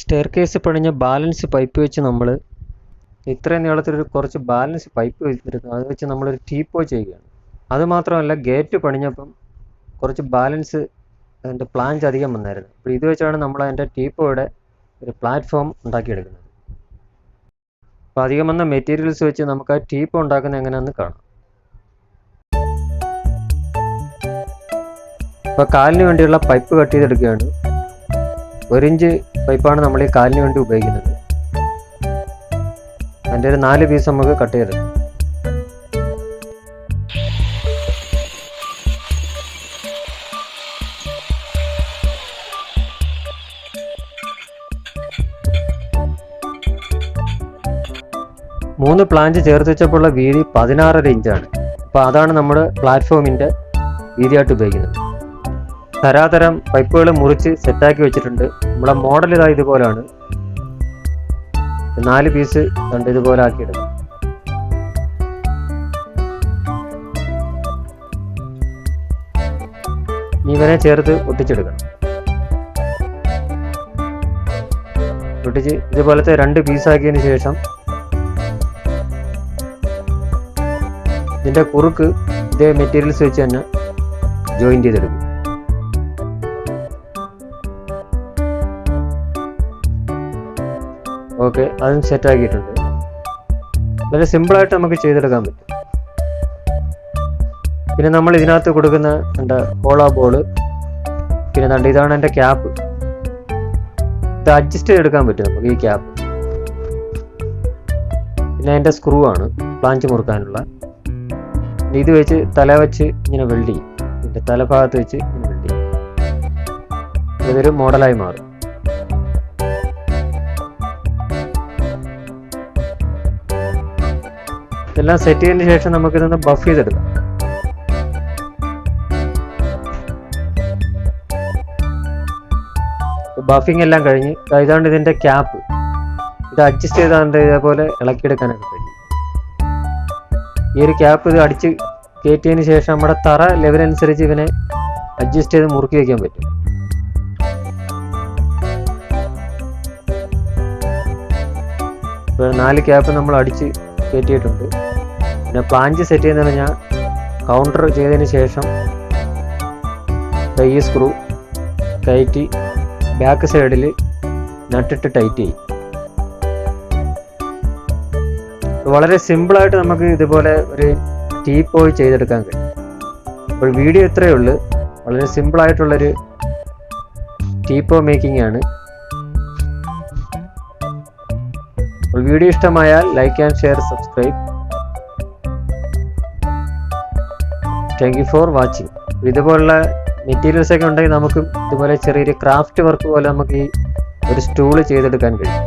Stair case പണിഞ്ഞ balance pipe വെച്ച് നമ്മൾ ഇത്രയും നീളത്തിലൊരു കുറച്ച് ബാലൻസ് പൈപ്പ് വെച്ചിരുന്നു. അത് വെച്ച് നമ്മളൊരു ടീപ്പോ ചെയ്യുകയാണ്. അതുമാത്രമല്ല ഗേറ്റ് പണിഞ്ഞപ്പം കുറച്ച് ബാലൻസ് അതിന്റെ പ്ലാഞ്ച് അധികം വന്നായിരുന്നു. അപ്പോൾ ഇത് വെച്ചാണ് നമ്മൾ അതിന്റെ ടീപ്പോയുടെ ഒരു പ്ലാറ്റ്ഫോം ഉണ്ടാക്കിയെടുക്കുന്നത്. അപ്പോൾ അധികം വന്ന മെറ്റീരിയൽസ് വെച്ച് നമുക്ക് ആ ടീപ്പോ ഉണ്ടാക്കുന്നത് എങ്ങനെയാണെന്ന് കാണാം. അപ്പോൾ കാലിന് വേണ്ടിയുള്ള പൈപ്പ് കട്ട് ചെയ്തെടുക്കുകയാണ്. ഒരു ഇഞ്ച് പൈപ്പാണ് നമ്മൾ ഈ കാലിന് വേണ്ടി ഉപയോഗിക്കുന്നത്. അതിന്റെ ഒരു നാല് പീസ് നമുക്ക് കട്ട് ചെയ്തെടുക്കാം മൂന്ന് പ്ലാഞ്ച് ചേർത്ത് വെച്ചപ്പോഴുള്ള വീതി പതിനാറര ഇഞ്ചാണ് അപ്പോൾ അതാണ് നമ്മുടെ പ്ലാറ്റ്ഫോമിന്റെ വീതിയായിട്ട് ഉപയോഗിക്കുന്നത്. തരാതരം പൈപ്പുകൾ മുറിച്ച് സെറ്റാക്കി വെച്ചിട്ടുണ്ട്. നമ്മളെ മോഡൽ ഇതാ ഇതുപോലാണ്. നാല് പീസ് കണ്ട് ഇതുപോലെ ആക്കിയിടും ഇവനെ ചേർത്ത് ഒട്ടിച്ചെടുക്കണം. ഒട്ടിച്ച് ഇതുപോലത്തെ രണ്ട് പീസാക്കിയതിന് ശേഷം ഇതിന്റെ കുറുക്ക് ഇതേ മെറ്റീരിയൽസ് വെച്ച് തന്നെ ജോയിൻ ചെയ്തെടുക്കും. ഓക്കെ അതും സെറ്റ് ആക്കിയിട്ടുണ്ട്. വളരെ സിമ്പിളായിട്ട് നമുക്ക് ചെയ്തെടുക്കാൻ പറ്റും. പിന്നെ നമ്മൾ ഇതിനകത്ത് കൊടുക്കുന്ന എന്താ ഹോളോ ബോൾ പിന്നെ കണ്ട് ഇതാണ് എന്റെ ക്യാപ്പ് ഇത് അഡ്ജസ്റ്റ് ചെയ്തെടുക്കാൻ പറ്റും നമുക്ക് ഈ ക്യാപ്പ് പിന്നെ എന്റെ സ്ക്രൂ ആണ് പ്ലാഞ്ച് മുറുക്കാനുള്ള. ഇത് വെച്ച് തല വെച്ച് ഇങ്ങനെ വെൽഡ് ചെയ്യും. ഇതിന്റെ തലഭാഗത്ത് വെച്ച് ഇങ്ങനെ വെൽഡ് ചെയ്യും. ഇതൊരു മോഡലായി മാറും. ഇതെല്ലാം സെറ്റ് ചെയ്തതിന് ശേഷം നമുക്ക് ഇതൊന്ന് ബഫ് ചെയ്തെടുക്കാം ബഫിംഗ് എല്ലാം കഴിഞ്ഞ് ഇതാണ്ട് ഇതാണ് ഇതിന്റെ ക്യാപ്പ് ഇത് അഡ്ജസ്റ്റ് ചെയ്താണ്ട് ഇതേപോലെ ഇളക്കിയെടുക്കാനൊക്കെ കഴിയും. ഈ ഒരു ക്യാപ്പ് ഇത് അടിച്ച് കയറ്റിയതിന് ശേഷം നമ്മുടെ തറ ലെവൽ അനുസരിച്ച് ഇവനെ അഡ്ജസ്റ്റ് ചെയ്ത് മുറുക്കി വയ്ക്കാൻ പറ്റും. നാല് ക്യാപ്പ് നമ്മൾ അടിച്ച് കയറ്റിയിട്ടുണ്ട്. പിന്നെ പ്ലാഞ്ച് സെറ്റ് ചെയ്യുന്നത് പറഞ്ഞാൽ കൗണ്ടർ ചെയ്തതിന് ശേഷം ഈ സ്ക്രൂ കയറ്റി ബാക്ക് സൈഡിൽ നട്ടിട്ട് ടൈറ്റ് ചെയ്യും. വളരെ സിമ്പിളായിട്ട് നമുക്ക് ഇതുപോലെ ഒരു ടീ പോയി ചെയ്തെടുക്കാൻ കഴിയും. അപ്പോൾ വീഡിയോ ഇത്രയേ ഉള്ളൂ. വളരെ സിമ്പിളായിട്ടുള്ളൊരു ടീപ്പോ മേക്കിംഗ് ആണ്. വീഡിയോ ഇഷ്ടമായാൽ like and share subscribe thank you for watching ഇതുപോലുള്ള മെറ്റീരിയൽസ് ഒക്കെ ഉണ്ടെങ്കിൽ നമുക്ക് ഇതുപോലെ ചെറിയൊരു ക്രാഫ്റ്റ് വർക്ക് പോലെ നമുക്ക് ഈ ഒരു സ്റ്റൂൾ ചെയ്തെടുക്കാൻ കഴിയും.